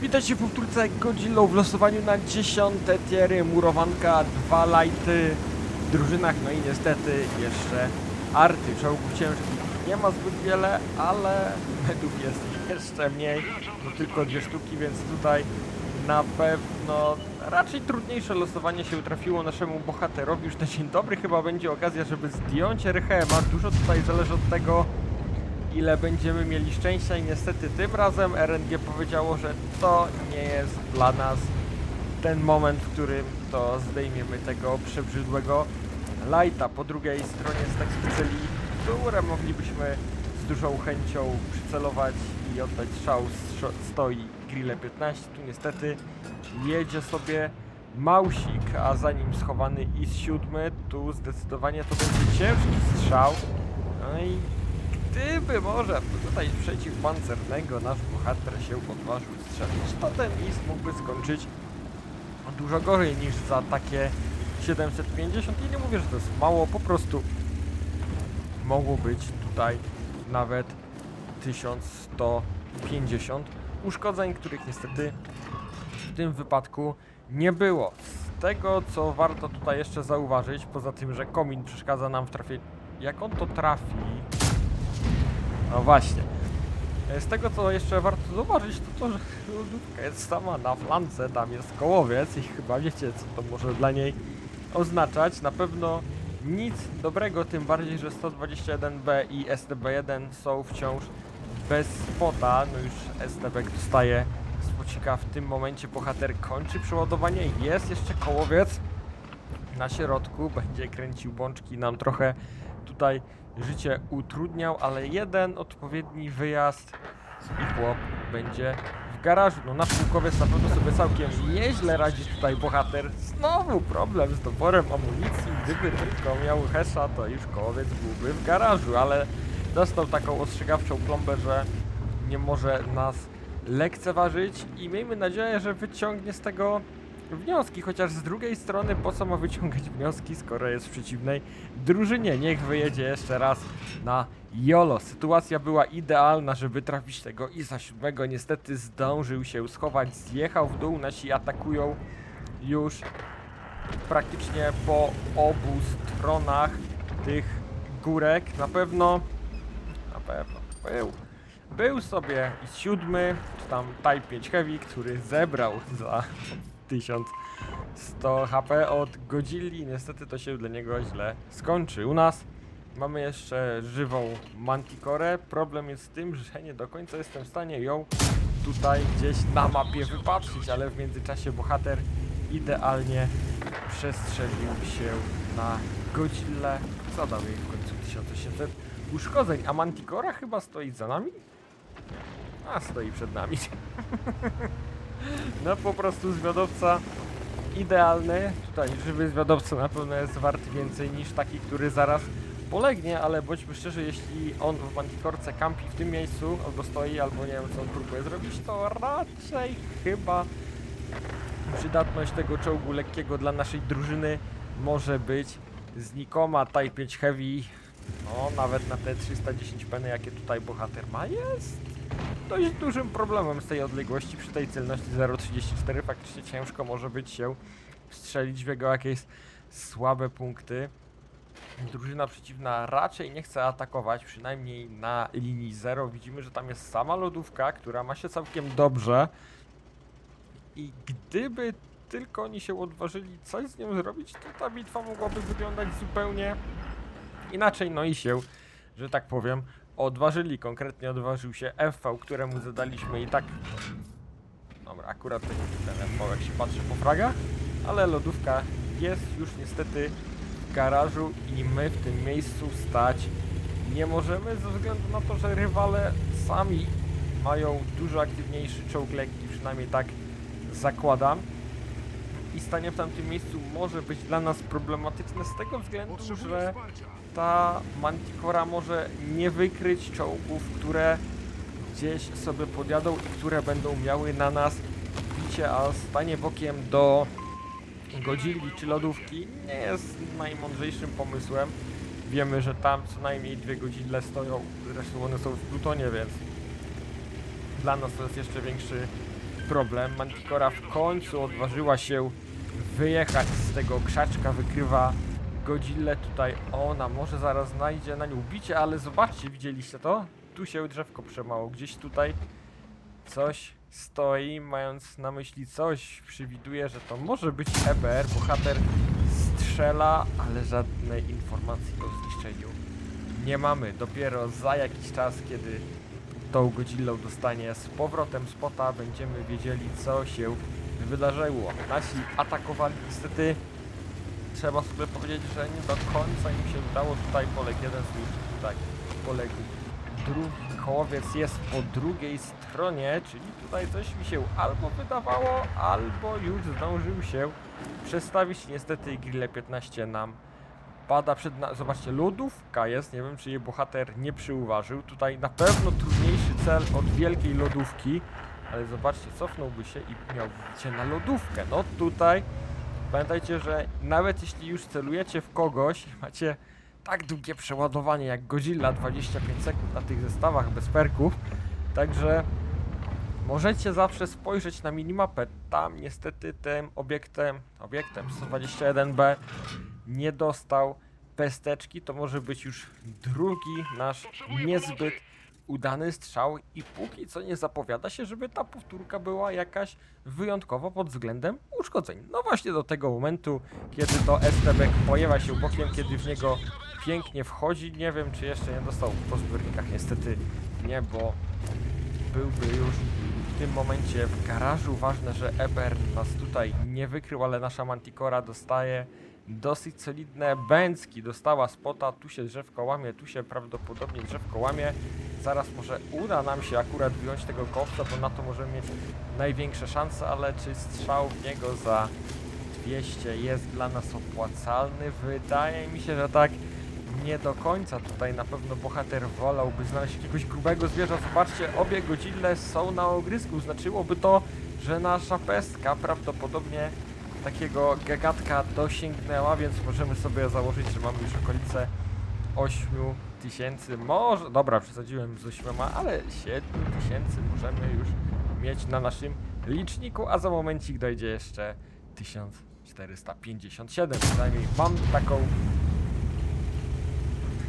Witajcie w powtórce Godzilla w losowaniu na dziesiąte tiery, murowanka, dwa lighty w drużynach, no i niestety jeszcze arty, czołgów ciężkich nie ma zbyt wiele, ale medów jest jeszcze mniej, no tylko dwie sztuki, więc tutaj na pewno raczej trudniejsze losowanie się trafiło naszemu bohaterowi. Już na dzień dobry chyba będzie okazja, żeby zdjąć RHM-a. Dużo tutaj zależy od tego, ile będziemy mieli szczęścia i niestety tym razem RNG powiedziało, że to nie jest dla nas ten moment, w którym to zdejmiemy tego przebrzydłego lighta. Po drugiej stronie z takich celi, które moglibyśmy z dużą chęcią przycelować i oddać strzał stoi Grille 15. Tu niestety jedzie sobie Mausik, a za nim schowany IS 7. Tu zdecydowanie to będzie ciężki strzał. No i Gdyby może tutaj przeciwpancernego nasz bohater się odważył strzelić, to ten IS mógłby skończyć dużo gorzej niż za takie 750. I nie mówię, że to jest mało, po prostu mogło być tutaj nawet 1150 uszkodzeń, których niestety w tym wypadku nie było. Z tego, co warto tutaj jeszcze zauważyć, poza tym, że komin przeszkadza nam w trafieniu. Jak on to trafi? No właśnie. E, Z tego co jeszcze warto zauważyć, to to, że lodówka jest sama na flance, tam jest kołowiec i chyba wiecie co to może dla niej oznaczać. Na pewno nic dobrego, tym bardziej, że 121B i STB1 są wciąż bez spota. No już STB dostaje spocika w tym momencie, bohater kończy przeładowanie, jest jeszcze kołowiec na środku, będzie kręcił bączki, nam trochę tutaj życie utrudniał, ale jeden odpowiedni wyjazd i chłop będzie w garażu. No nasz pułkowiec na pewno sobie całkiem nieźle radzi tutaj bohater. Znowu problem z doborem amunicji. Gdyby tylko miał hesza, to już kołowiec byłby w garażu, ale dostał taką ostrzegawczą plombę, że nie może nas lekceważyć i miejmy nadzieję, że wyciągnie z tego wnioski, chociaż z drugiej strony po co ma wyciągać wnioski, skoro jest w przeciwnej drużynie. Niech wyjedzie jeszcze raz na Jolo. Sytuacja była idealna, żeby trafić tego Isa siódmego. Niestety zdążył się schować, zjechał w dół. Nasi atakują już praktycznie po obu stronach tych górek. Na pewno, na pewno był. Był sobie i siódmy, czy tam Type 5 Heavy, który zebrał za 1100 HP od Godzilli. Niestety to się dla niego źle skończy. U nas mamy jeszcze żywą Manticore. Problem jest z tym, że nie do końca jestem w stanie ją tutaj gdzieś na mapie wypatrzyć, ale w międzyczasie bohater idealnie przestrzelił się na Godzillę. Zadał jej w końcu 1800 uszkodzeń, a Manticora chyba stoi za nami? A, stoi przed nami. No po prostu zwiadowca idealny. Tutaj żywy zwiadowca na pewno jest wart więcej niż taki, który zaraz polegnie, ale bądźmy szczerzy, jeśli on w Mantikorce kampi w tym miejscu, albo stoi, albo nie wiem co on próbuje zrobić, to raczej chyba przydatność tego czołgu lekkiego dla naszej drużyny może być znikoma. Type 5 Heavy, no nawet na te 310 peny, jakie tutaj bohater ma, jest dość dużym problemem z tej odległości. Przy tej celności 0,34 faktycznie ciężko może być się strzelić w jego jakieś słabe punkty. Drużyna przeciwna raczej nie chce atakować, przynajmniej na linii 0. Widzimy, że tam jest sama lodówka, która ma się całkiem dobrze. I gdyby tylko oni się odważyli coś z nią zrobić, to ta bitwa mogłaby wyglądać zupełnie inaczej. No i się, że tak powiem, odważyli. Konkretnie odważył się FV, któremu zadaliśmy i tak. Dobra, akurat ten, ten FV, jak się patrzy po fragach, ale lodówka jest już niestety w garażu i my w tym miejscu stać nie możemy ze względu na to, że rywale sami mają dużo aktywniejszy czołg lekki, przynajmniej tak zakładam. I stanie w tamtym miejscu może być dla nas problematyczne z tego względu, że ta Manticora może nie wykryć czołgów, które gdzieś sobie podjadą i które będą miały na nas bicie, a stanie bokiem do Godzilli czy lodówki nie jest najmądrzejszym pomysłem. Wiemy, że tam co najmniej dwie godzille stoją, zresztą one są w Plutonie, więc dla nas to jest jeszcze większy problem. Manticora w końcu odważyła się wyjechać z tego krzaczka, wykrywa Godzillę tutaj. Ona może zaraz znajdzie na nią bicie, ale zobaczcie, widzieliście to? Tu się drzewko przemało, gdzieś tutaj coś stoi, mając na myśli coś, przewiduje, że to może być EBR. Bohater strzela, ale żadnej informacji o zniszczeniu nie mamy. Dopiero za jakiś czas, kiedy tą Godzillą dostanie z powrotem spota, będziemy wiedzieli, co się wydarzyło. Nasi atakowali niestety. Trzeba sobie powiedzieć, że nie do końca im się udało. Tutaj poległ jeden sojusznik, tutaj poległ drugi kołowiec jest po drugiej stronie, czyli tutaj coś mi się albo wydawało, albo już zdążył się przestawić. Niestety Grille 15 nam pada przed na... Zobaczcie, lodówka jest, nie wiem czy jej bohater nie przyuważył. Tutaj na pewno trudniejszy cel od wielkiej lodówki, ale zobaczcie, cofnąłby się i miał wyjście na lodówkę. No tutaj pamiętajcie, że nawet jeśli już celujecie w kogoś, macie tak długie przeładowanie jak Godzilla 25 sekund na tych zestawach bez perków, także możecie zawsze spojrzeć na minimapę. Tam niestety tym obiektem, obiektem 121B nie dostał pesteczki, to może być już drugi nasz niezbyt udany strzał i póki co nie zapowiada się, żeby ta powtórka była jakaś wyjątkowa pod względem uszkodzeń. No właśnie do tego momentu, kiedy to STB pojawia się bokiem, kiedy w niego pięknie wchodzi, nie wiem czy jeszcze nie dostał po zbiornikach, niestety nie, bo byłby już w tym momencie w garażu. Ważne, że Eber nas tutaj nie wykrył, ale nasza Manticora dostaje dosyć solidne bęcki. Dostała spota, tu się drzewko łamie, tu się prawdopodobnie drzewko łamie. Zaraz może uda nam się akurat wyjąć tego kowca, bo na to możemy mieć największe szanse, ale czy strzał w niego za 200 jest dla nas opłacalny? Wydaje mi się, że tak nie do końca. Tutaj na pewno bohater wolałby znaleźć jakiegoś grubego zwierza. Zobaczcie, obie godzille są na ogrysku. Znaczyłoby to, że nasza pestka prawdopodobnie takiego gagatka dosięgnęła, więc możemy sobie założyć, że mamy już okolice 8 tysięcy, może, dobra, przesadziłem z 8, ale 7 tysięcy możemy już mieć na naszym liczniku, a za momencik dojdzie jeszcze 1457, przynajmniej mam taką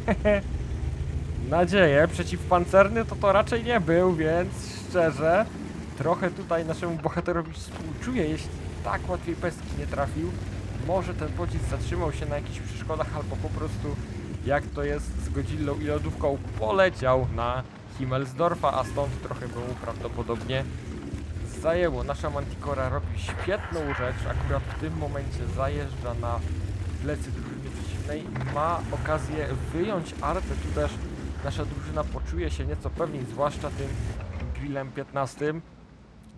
nadzieję. Przeciwpancerny to to raczej nie był, więc szczerze trochę tutaj naszemu bohaterowi współczuję, jeśli tak łatwiej pestki nie trafił. Może ten pocisk zatrzymał się na jakichś przeszkodach, albo po prostu jak to jest z Godzillą i lodówką? Poleciał na Himmelsdorfa, a stąd trochę mu prawdopodobnie zajęło. Nasza Manticora robi świetną rzecz, akurat w tym momencie zajeżdża na plecy drużyny przeciwnej, ma okazję wyjąć artę, tu też nasza drużyna poczuje się nieco pewniej, zwłaszcza tym grillem 15,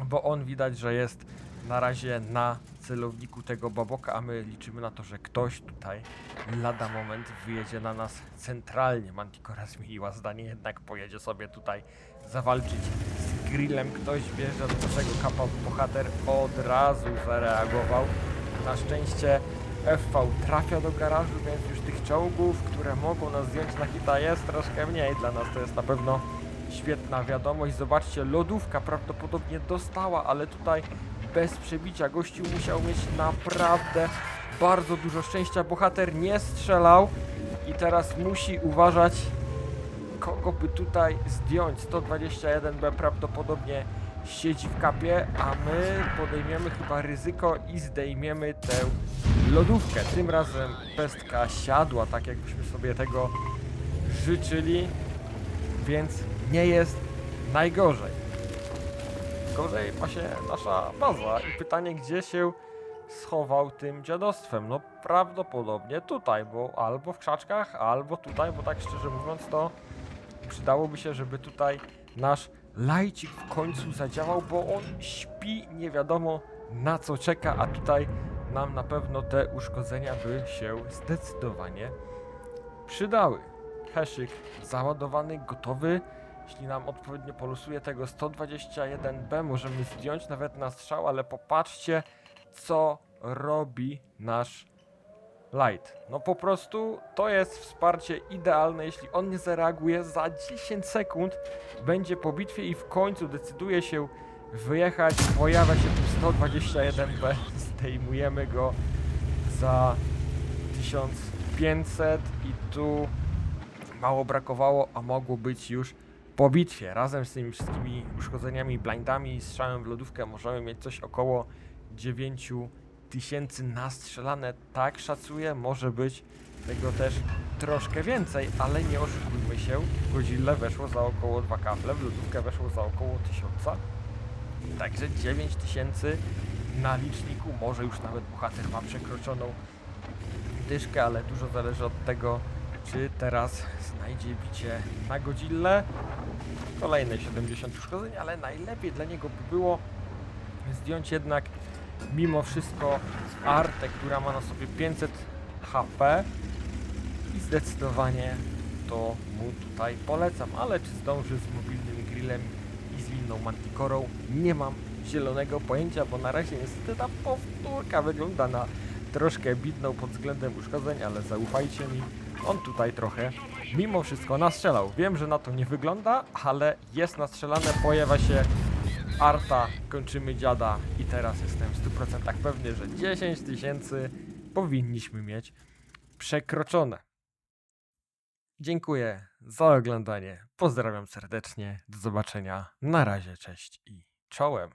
bo on widać, że jest na razie na celowniku tego baboka, a my liczymy na to, że ktoś tutaj lada moment wyjedzie na nas centralnie. Manticora zmieniła zdanie, jednak pojedzie sobie tutaj zawalczyć z grillem. Ktoś wjeżdża do naszego kapa, bohater od razu zareagował. Na szczęście FV trafia do garażu, więc już tych czołgów, które mogą nas zdjąć na hita jest troszkę mniej. Dla nas to jest na pewno świetna wiadomość. Zobaczcie, lodówka prawdopodobnie dostała, ale tutaj bez przebicia gościu musiał mieć naprawdę bardzo dużo szczęścia. Bohater nie strzelał i teraz musi uważać, kogo by tutaj zdjąć. 121B prawdopodobnie siedzi w kapie, a my podejmiemy chyba ryzyko i zdejmiemy tę lodówkę. Tym razem pestka siadła, tak jakbyśmy sobie tego życzyli, więc nie jest najgorzej. Gorzej ma się nasza baza i pytanie, gdzie się schował tym dziadostwem? No prawdopodobnie tutaj, bo albo w krzaczkach, albo tutaj, bo tak szczerze mówiąc to przydałoby się, żeby tutaj nasz lajcik w końcu zadziałał, bo on śpi, nie wiadomo na co czeka, a tutaj nam na pewno te uszkodzenia by się zdecydowanie przydały. Heszyk załadowany, gotowy. Jeśli nam odpowiednio polosuje tego 121B, możemy zdjąć nawet na strzał, ale popatrzcie, co robi nasz Light. No po prostu to jest wsparcie idealne. Jeśli on nie zareaguje za 10 sekund, będzie po bitwie i w końcu decyduje się wyjechać. Pojawia się tu 121B, zdejmujemy go za 1500 i tu mało brakowało, a mogło być już po bitwie. Razem z tymi wszystkimi uszkodzeniami, blindami i strzałem w lodówkę możemy mieć coś około 9000 nastrzelane. Tak szacuję, może być tego też troszkę więcej, ale nie oszukujmy się. Godzilla weszło za około 2 kafle, w lodówkę weszło za około 1000. Także 9000 na liczniku, może już nawet bohater ma przekroczoną dyszkę, ale dużo zależy od tego, czy teraz znajdzie bicie na Godzillę. Kolejne 70 uszkodzeń, ale najlepiej dla niego by było zdjąć jednak mimo wszystko artę, która ma na sobie 500 HP i zdecydowanie to mu tutaj polecam, ale czy zdąży z mobilnym grillem i z inną mantikorą nie mam zielonego pojęcia, bo na razie niestety ta powtórka wygląda na troszkę bidną pod względem uszkodzeń, ale zaufajcie mi, on tutaj trochę mimo wszystko nastrzelał. Wiem, że na to nie wygląda, ale jest nastrzelane, pojawia się Arta, kończymy dziada i teraz jestem w 100% pewny, że 10 tysięcy powinniśmy mieć przekroczone. Dziękuję za oglądanie. Pozdrawiam serdecznie. Do zobaczenia. Na razie, cześć i czołem.